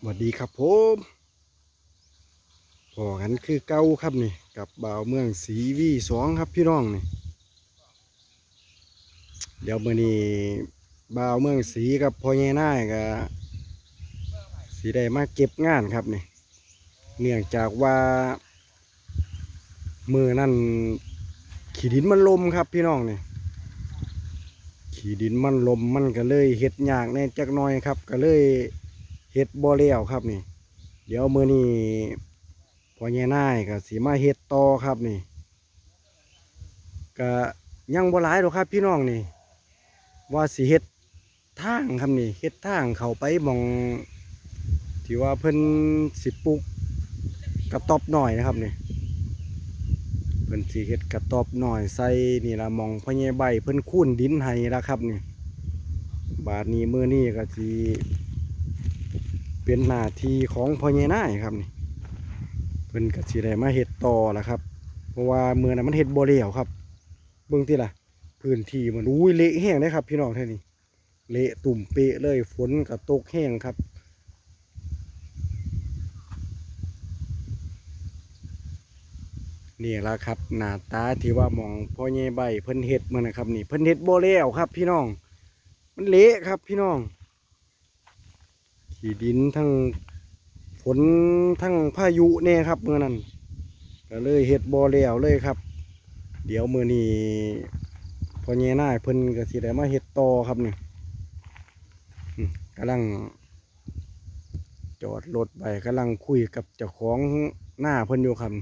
สวัสดีครับผมพอกันคือเก้าครับนี่ กับบ่าวเมืองสีวีสองครับพี่น้องนี่ เดี๋ยวมื่อนี้บ่าวเมืองสีกับพ่อใหญ่นายก็สีได้มาเก็บงานครับนี่ เนื่องจากว่า มือนั่นขี่ดินมันลมครับพี่น้องนี่ขี่ดินมันลมมันก็เลยเห็ดยากแน่จักน่อยครับ ก็เลย เห็ดบ่แล้วครับนี่ เดี๋ยวมือนี้พอแย่น่ายก็สิมาเฮ็ดต่อครับนี่ก็ยังบ่หลายหรอกครับพี่น้องนี่ ว่าสิเฮ็ดทางครับนี่เฮ็ดทางเข้าไปมองที่ว่าเพิ่นสิปลูกกระตอบหน่อยนะครับนี่เพิ่นสิเฮ็ดกระตอบหน่อยใส่นี่ละมองพญใบเพิ่นคูนดินให้ละครับนี่ บาดนี้มือนี้ก็สิ เป็นหน้าที่ของพ่อใหญ่นายครับนี่เพิ่นก็สิได้มาเฮ็ดต่อละครับ เพราะว่าเมื้อนั้นมันเฮ็ดบ่แล้วครับ เบิ่งติล่ะ พื้นที่มันอุ้ยเละแห้งเลยครับ พี่น้องท่านี้เละตุ่มเปะเลยฝนก็ตกแห้งครับนี่ละครับหน้าตาที่ว่ามองพ่อใหญ่ใบเพิ่นเฮ็ดมานะครับ นี่เพิ่นเฮ็ดบ่แล้วครับ พี่น้อง มันเละครับพี่น้อง ขี่ดินทั้งฝนทั้งพายุเนี่ยครับเมื่อนั้นก็เลยเห็ดบ่แล้วเลยครับ เดี๋ยวมือนี้พ่อใหญ่นาเพิ่นก็สิได้มาเห็ดต่อครับนี่กำลัง จอดรถไปกำลังคุยกับเจ้าของหน้าเพิ่นอยู่ครับ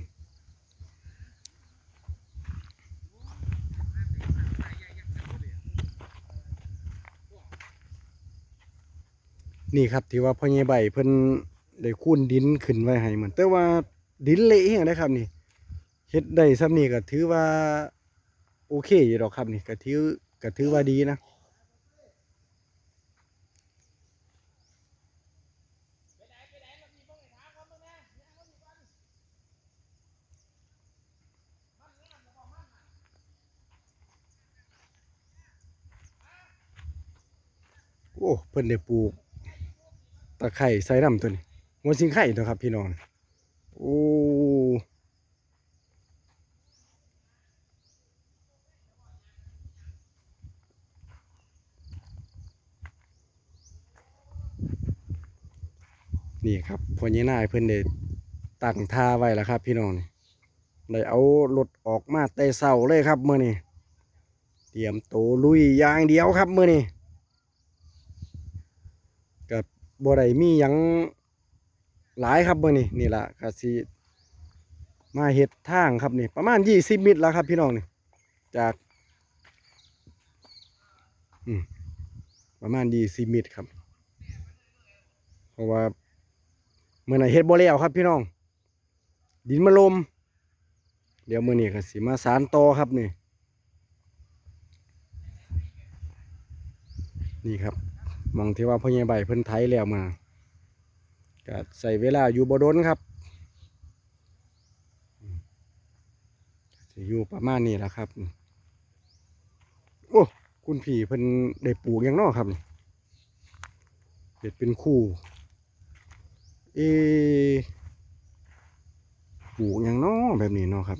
นี่ครับที่ว่าพ่อใหญ่ใบเพิ่นได้คูนดินขึ้นไว้ให้เหมือนแต่ว่าดินเละแห้งนะครับนี่เฮ็ดได้ซ้ำนี่ก็ถือว่าโอเคอยู่ดอกครับนี่ก็ถือก็ถือว่าดีนะโอ้เพิ่นได้ปลูก ตะไคร้ใส่น้ำตัวนี้หัวสิงไข่ตัวครับ พี่น้องโอ้นี่ครับพ่อใหญ่นายเพิ่อนได้ตั้งท่าไว้แล้วครับ พี่น้องนี่ได้เอารถออกมาแต่เช้าเลยครับเมื้อนี้เตรียมโตวลุยอย่างเดียวครับเมื้อนี้ กั บบ่ได้มีหยังหลายครับเบิ่งนี่นี่ล่ะก็สิมาเฮ็ดทางครับนี่ประมาณ20เมตรแล้วครับพี่น้องนี่จากประมาณ20เมตรครับ เพราะว่าเมื้อนั้นเฮ็ดบ่แล้วครับพี่น้อง ดินมาลม เดี๋ยวมื้อนี้ก็สิมาสานต่อครับนี่ นี่ครับ มองที่ว่าพ่อใหญ่ใบเพิ่นไทยแล้วมาก็ใส่เวลาอยู่บ่โดนครับอยู่ประมาณนี้แหละครับโอ้คุณพี่เพิ่นได้ปลูกยังนอครับเห็ดเป็นคู่เอปลูกยังนอแบบนี้เนาะครับ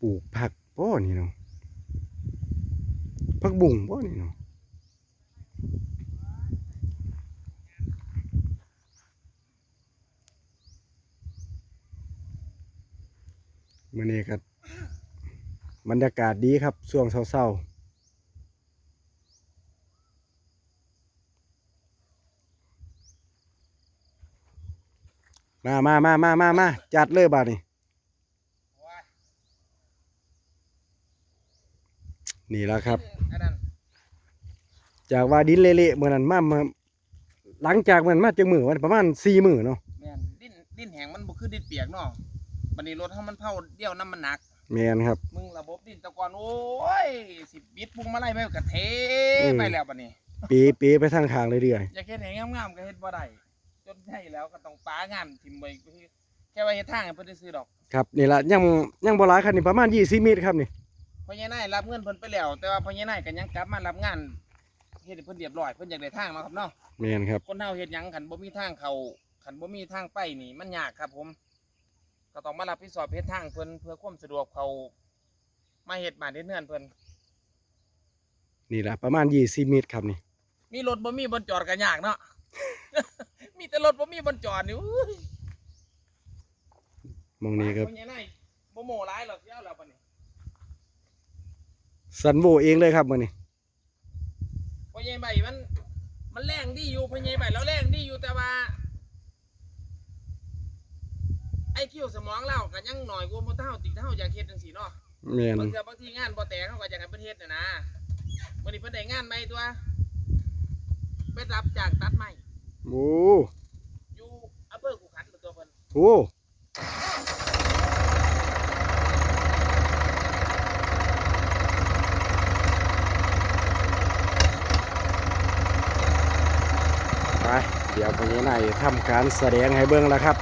ปลูกผักป้อนี่เนาะผักบุ้งป้อนี่เนาะ มื่อนี้ก็บรรยากาศดีครับช่วงเช้าๆมามามามามามาจัดเลยบาดนี่นี่แล้วครับ จากว่าดินเละๆเมื่อนั้นมามาหลังจากมันมาจากมือวันประมาณสี่มือเนาะแม่นดินดินแห้งมันบ่คือดินเปียกเนาะบัดนี้รถเฮามันเผาเดี่ยวน้ำมันหนัก แมนครับ มึงระบบดินแตะกอนโอ้ยสิบิดปุงมาไล่ไปก็เทอืม ไปแล้วบัดนี้เปีเปีไปทางทางเรื่อยอยากเฮ็ดให้งามๆก็เฮ็ดบ่ได้จนให้แล้วก็ต้องปางานทิ่มไว้แค่ว่าเฮ็ดทางให้เพิ่นได้ซื้อดอกๆครับนี่ละยังยังบ่หลายคันนี่ประมาณยี่สิบเมตรครับนี่ พ่อใหญ่นายรับเงินเพิ่นไปแล้ว แต่ว่าพ่อใหญ่นายก็ยังกลับมารับงาน เฮ็ดให้เพิ่นเรียบร้อยเพิ่นอยากได้ทางเนาะครับเนาะแม่นครับ คนเฮาเฮ็ดหยังคันบ่มีทางเข้าคันบ่มีทางไปนี่มันยากครับ ผม ก็ต้องมารับผิดชอบเฮ็ดทางเพิ่นเพื่อความสะดวกเขามาเฮ็ดบ้านเฮ็ดเรือนเพิ่นนี่แหละประมาณ20เมตรครับนี่ มีรถบ่มีบนจอดก็ยากเนาะ มีแต่รถบ่มีบนจอดนี่อุ้ยมองนี้ครับบ่ใหญ่นายบ่โม้หลายหรอกเดี๋ยวแล้วบัดนี้ สันโบเองเลยครับมื้อนี้ พ่อใหญ่ใบมัน มันแรงดีอยู่พ่อใหญ่ใบแล้วแรงดีอยู่แต่ว่า ไอ้คิวสมองเราก็ยังหน่อยกว่าบ่เท่าติดเท่าอยากเฮ็ดจังซี่เนาะแม่นบางเทื่อบางทีงานบ่แตกเขาก็อยากให้เพิ่นเฮ็ดน่ะนะมื้อนี้เพิ่นได้งานใหม่ตัวไปรับจ้างตัดไม้โอ้อยู่อำเภอขุขันธ์ตัวเพิ่นโอ้ เดี๋ยววันนี้นายทำการแสดงให้เบิ้งแล้วครับ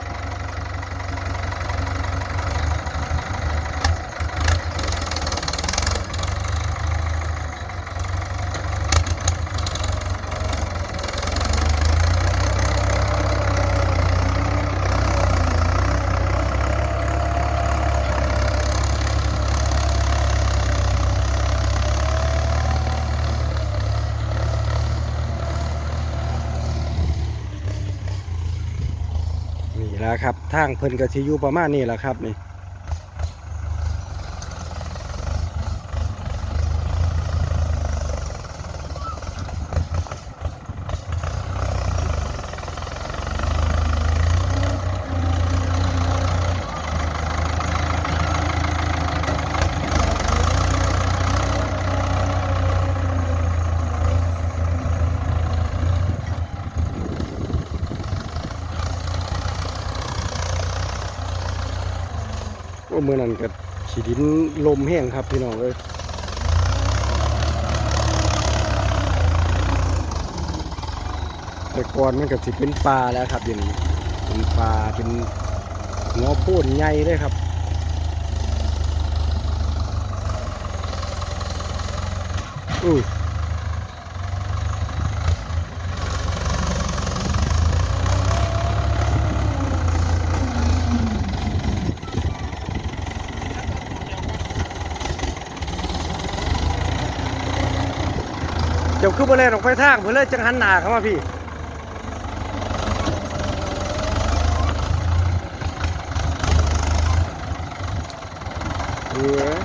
ทางเพิ่นก็สิอยู่ประมาณนี้แหละครับนี่ โอ้มื้อนั้นก็ขี้ดินลมแห้งครับพี่น้องเอ้ยแต่ก่อนมันก็สิเป็นปลาแล้วครับอย่างนี้เป็นปลาเป็นหัวโพ่นใหญ่เลยครับอุ้ย เจ้าคือบ่แลนออกไปทางเพิ่นเลยจังหันหน้าเข้ามาพี่ เออ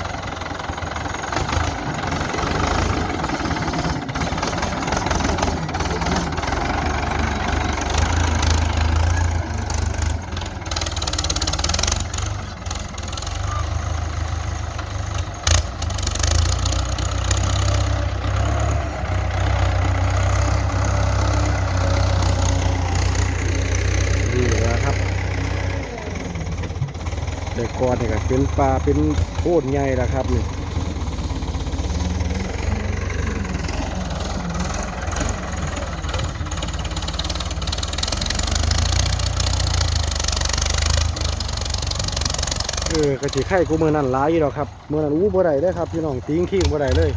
นี่แหละครับ แต่ก่อนนี่ก็ เป็นปลาเป็นโคตรใหญ่แล้วครับนี่เออก็สิไข่กูเมือนั่นหลายอยู่แล้วครับเมือนั้นอู้บ่ได้เลยครับพี่น้องติ้งขี้งบ่ได้เลย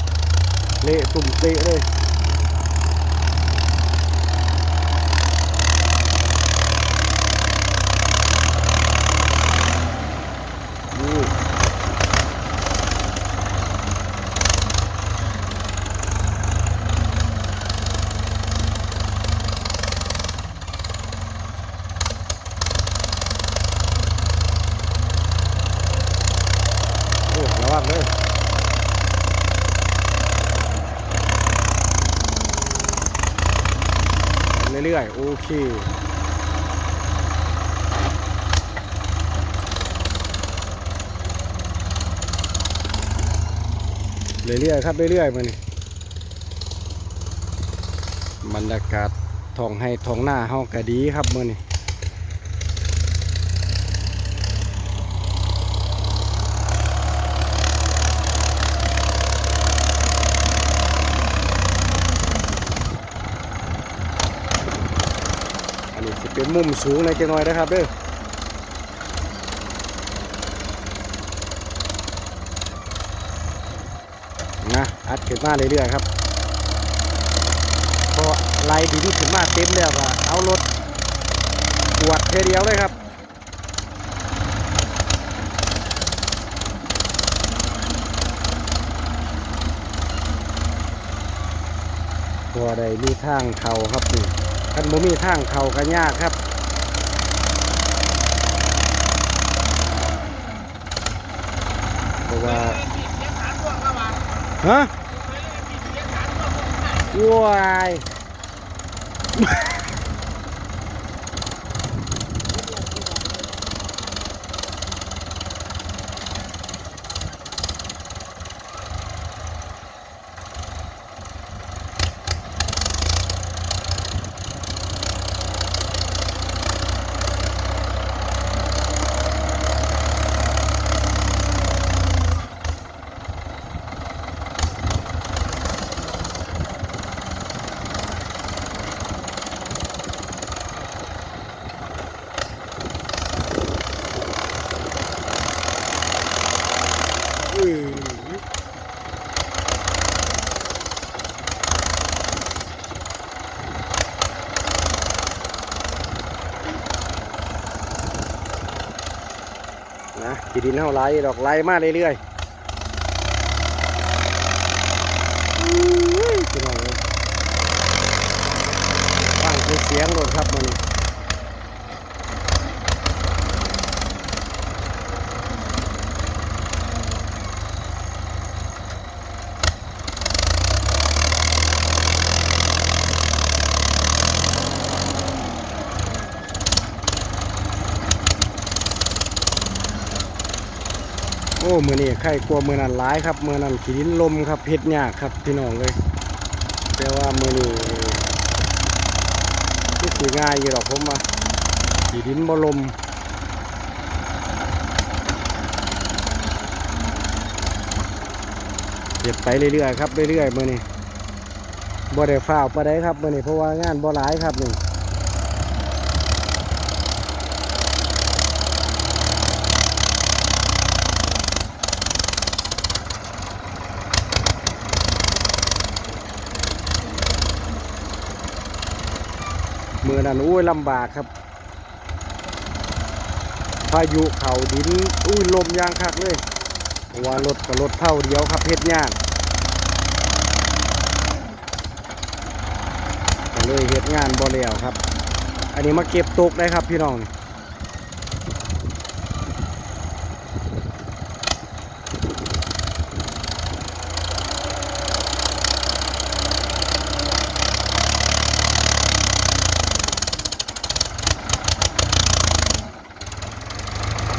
เละตุ่มเตะเลยอู้โอ้ระวังเลยเรื่เรื่อยๆครับเรื่อยๆมันบรรยากาศทองให้ทองหน้าเฮาก็ดีครับมือนี้ เป็นมุมสูงในอยจังหน่อยนะครับเด้อนะอัดขึ้นมาเรื่อยๆครับพอไล่ดินขึ้นมาเต็มแล้วก็เอารถกวดเทเดียวเลยครับตัวใดมีทางเขาครับนี่ันบ่มีทางเขาก็ยากครับเพราะว่าฮะว้ายอื้อ นะกีดินเท่าไรดอกไรมากเรื่อยๆอื้อพี่น้องเอ้ยฟังเสียงรถครับมันนี้ มือนี่ไข่กลัวมือนั้นร้ายครับมือนั้นขีดินลมครับเฮ็ดยากครับพี่น้องเลยแต่ว่ามือนี้ที่สีง่ายอยู่หรอกผมว่าขีดินบ่ลมเฮ็ดไปเรื่อยๆครับเรื่อยๆมือนี้บ่ได้ฝ้าวปะได้ครับมือนี้เพราะว่างานบ่หลายครับนี่ มือนั้นอุ้ยลำบากครับ พายุเข่าดินอุ้ยลมยางคักเลยเพราะว่ารถกับรถเท่าเดียวครับเพชรยากเลยเหตุงานบ่แล้วครับ อันนี้มาเก็บตกได้ครับพี่น้องนี่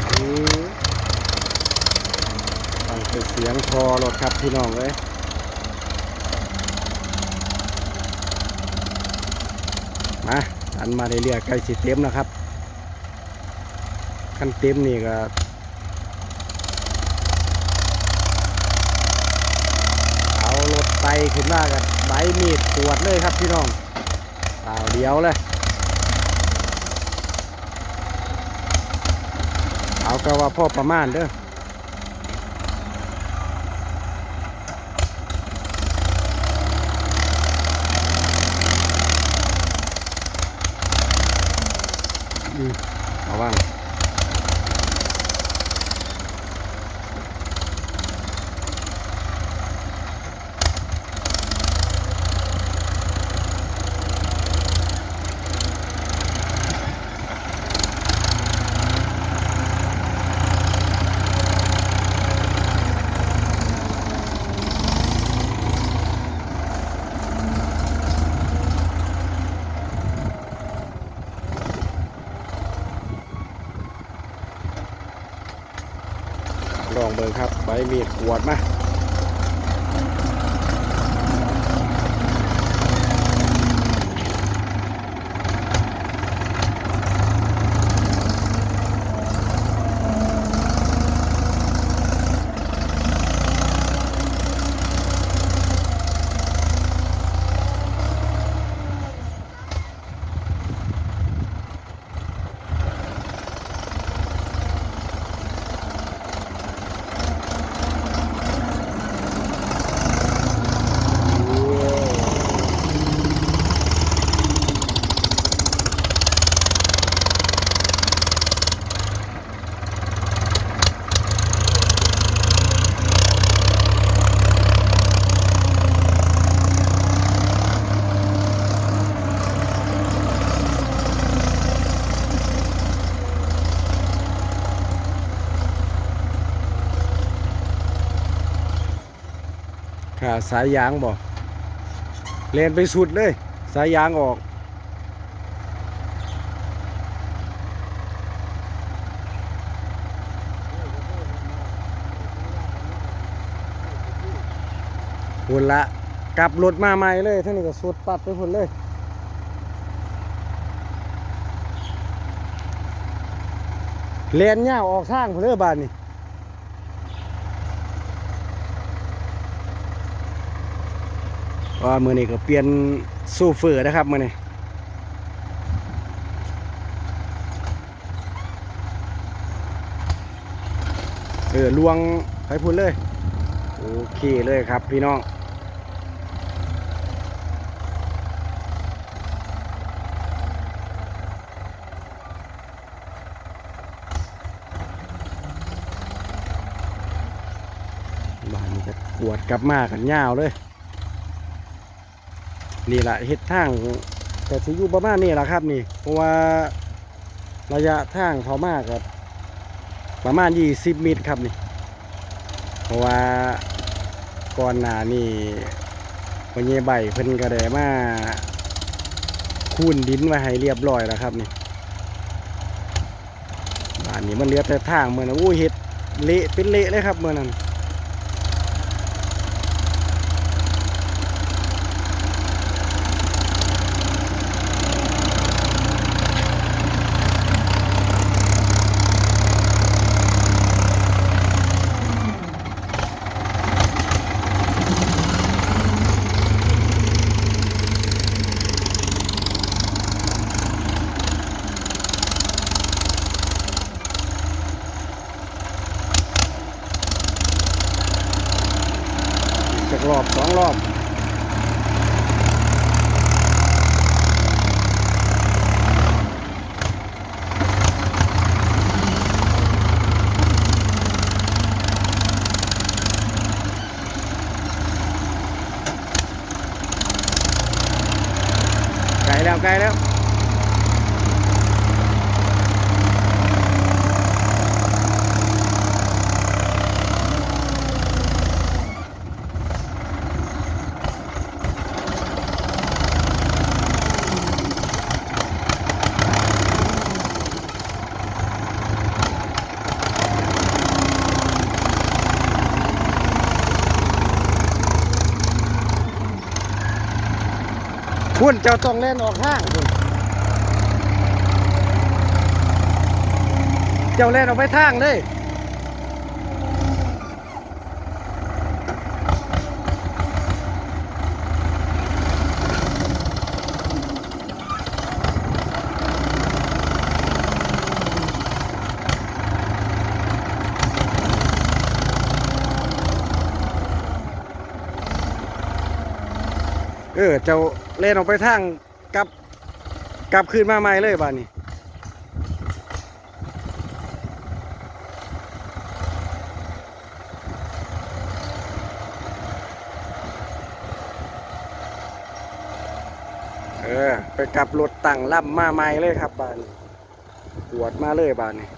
อือฟังเป็นเสี ยงคอรถครับพี่น้องเลยมาอันมาเรื่อยๆใกล้สิเต็มแล้วครับขั้นเต็มนี่ก็เอารถไปขึ้นมากับใบมีดปวดเลยครับพี่น้องเปล่าเดียวเลยเอาก็ว่าพ่อประมาณเด้อ อืมเอาว่างลองเบิ่งครับใบ มีดขวดมา สายยางบ่เลนไปสุดเลย สายยางออกพุ่นละกลับรถมาใหม่เลยท่านี้ก็สุดปัดไปพุ่นเลยเลนย่าออกทางพุ่นเลยบานนี่ ว่ามือนี้ก็เปลี่ยนสู้เฟอร์นะครับมือนี้เออลวงไปพุ่นเลย โอเคเลยครับพี่น้องบ้านนี้ก็ปวดกลับมากันยาวเลย นี่แหละเฮ็ดทางแต่สิอยู่ประมาณนี้แหละครับนี่ เพราะว่าระยะทางเขามากกับประมาณ20เมตรครับนี่ เพราะว่าก่อนหน้านี่พญใบเพิ่นก็ได้มาคูนดินไว้ให้เรียบร้อยแล้วครับนี่บ้านนี้มันเลือแต่ทางเมื่อนั้นอู้เฮ็ดเละเป็นเละเลยครับเมื่อนั้น รอบสองรอบ คุณเจ้าต้องเล่นออกห้างคุณเจ้าเล่นออกไปทางเลยเออเจ้า เล่นออกไปทางกลับกลับคืนมาใหม่เลยบ้านนี้เออไปกลับรถตั้งล่ำมาใหม่เลยครับบ้านนี้ปวดมาเลยบ้านนี้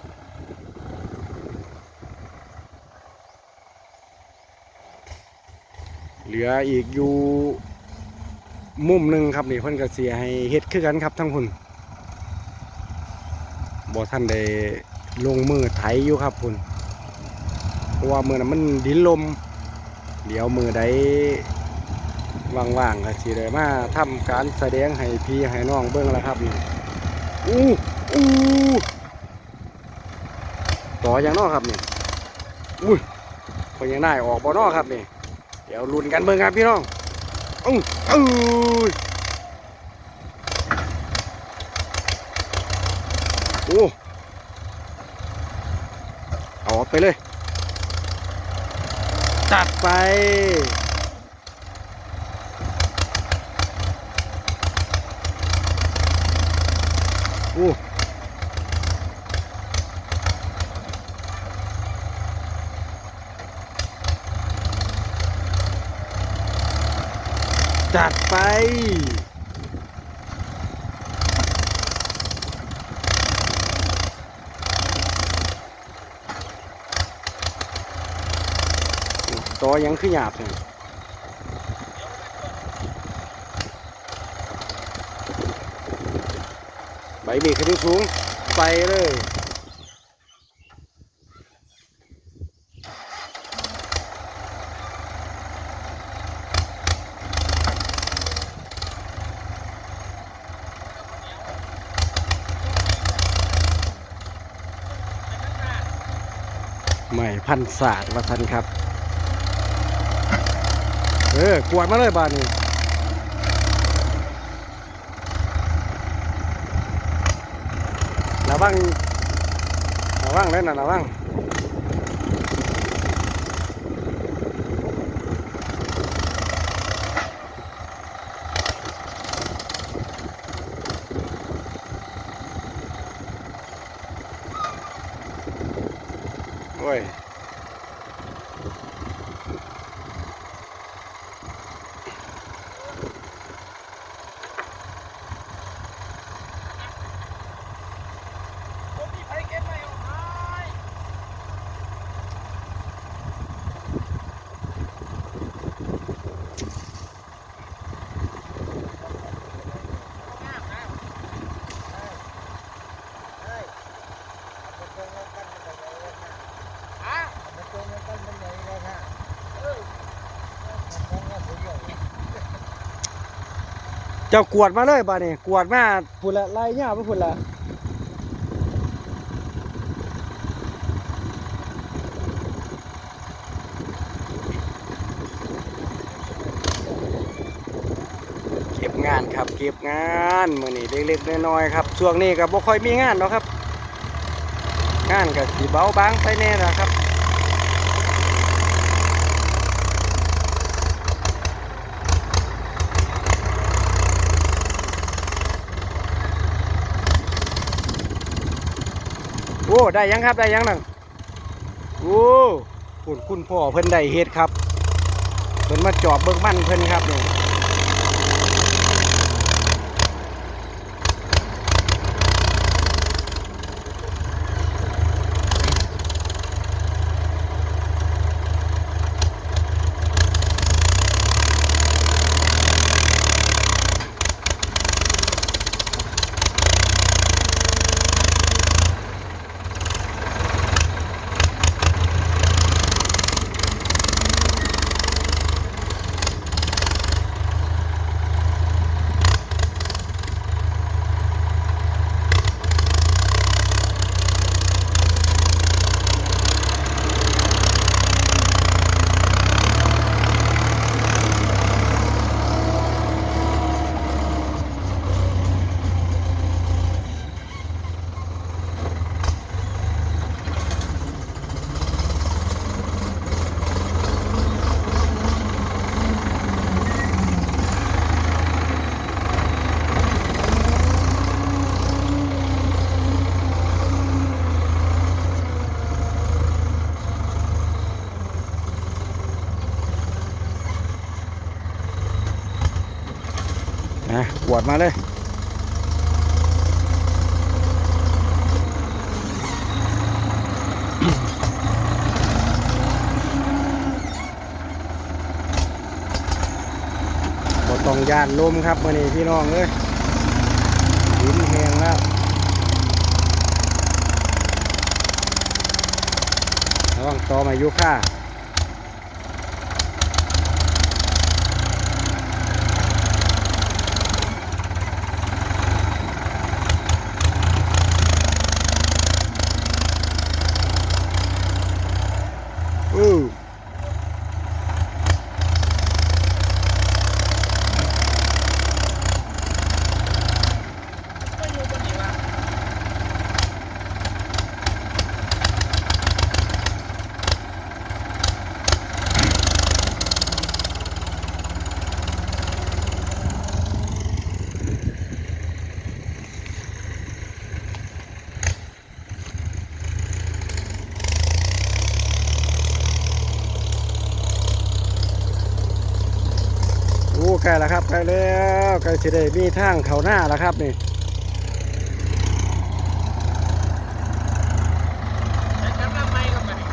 เหลืออีกอยู่ มุมหนึ่งครับนี่เพิ่นก็เสียให้เฮ็ดคือกันครับทั้งคุณบ่ท่านได้ลงมือไถอยู่ครับคุณเพราะว่ามือนั้นมันดินลม เดี๋ยวมือใดว่างๆก็สิได้มาทำการแสดงให้พี่ให้น้องเบิ่งแล้วครับนี่อู้อู้ต่ออย่างน้อครับนี่อุ้ยพอยังได้ออกบ่น้อครับนี่ เดี๋ยวลุ้นกันเบิ่งครับพี่น้อง อู้อู้โอ้เอาอไปเลย จัดไปโอ้ ยังคือหยาบเยใบบีขึ้นสูงไปเลยใหม่พันศาสตร์วัฒนครับ เออกวดมาเลยบ้านนี้ระวังระวังเลยนะระวังโอ้ย ผมมีไผเก็บไม่ออกให้ เจ้ากวดมาเลยบ้านนี้กวดมาพุ่นละไล่เงาไปพุ่นละเก็บงานครับ เก็บงานมือนี้เล็กๆน้อยๆครับช่วงนี้ก็บ่ค่อยมีงานเนาะครับ งานก็สิเบาบางไปแน่ละครับ อ้ได้ยังครับได้ยังนั่งโอ้คุณคุณพ่อเพิ่นได้เฮ็ดครับเพิ่นมาจอบเบิกมันเพิ่นครับนี่ ดมาเลยบตองย่านลมครับมื่อนี้พี่น้องเอ้ยดินแห้งแล้วระวังต่อมายุค่า ใกล้แล้วครับใกล้แล้วใกล้สิได้มีทางเขาหน้าแล้วครับนี่ ใช้กำลังไม้ครับบัดนี้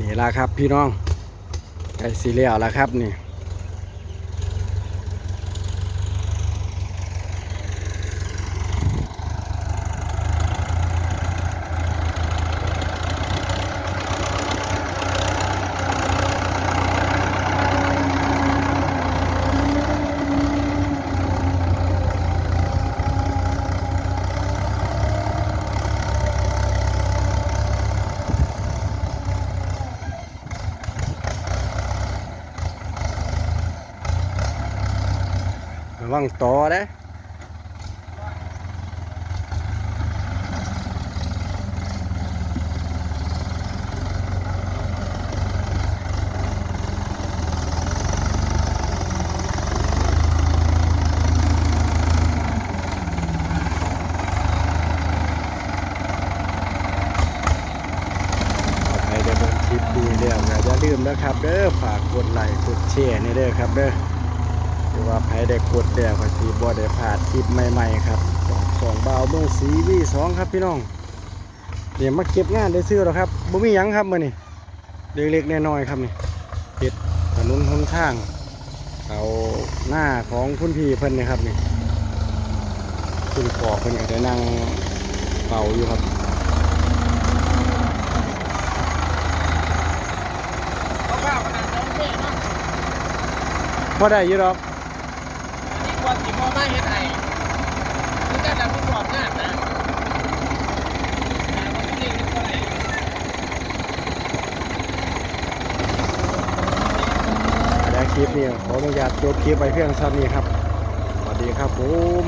นี่ละ ครับ พี่น้องไก่สีเหลียวแล้วครับนี่ังต่อเด้อใครได้เบิ่งคลิปดีแล้วอย่าลืมนะครับเด้อฝากกดไลค์กดแชร์นี่เด้อครับเด้อ หรือว่าใครได้กดแล้วก็สีบ่ได้พลาดคลิปใหม่ๆครับสองเบาเมืองสีวีสองครับพี่น้องเดี๋ยวมาเก็บงานได้ซื้อหรอครับบ่มียังครับมื้อนี้เล็กๆน้อยๆครับนี่เก็บถนนหนทางเอาหน้าของคุณพี่เพิ่นนี่ครับนี่คุณขอเพิ่นก็ได้นั่งเป่าอยู่ครับเอาข้าวขนาดนั้นเท่เนาะบ่ได้ยู่ดอกอันนี้ควรสิบ่ มาเห็นไอ้คือการรับผิดชอบงานนะแต่ว่าที่นี่ก็ได้และคลิปนี้ขออนุญาตจบคลิปไปเพียงเท่านี้ครับ สวัสดีครับผม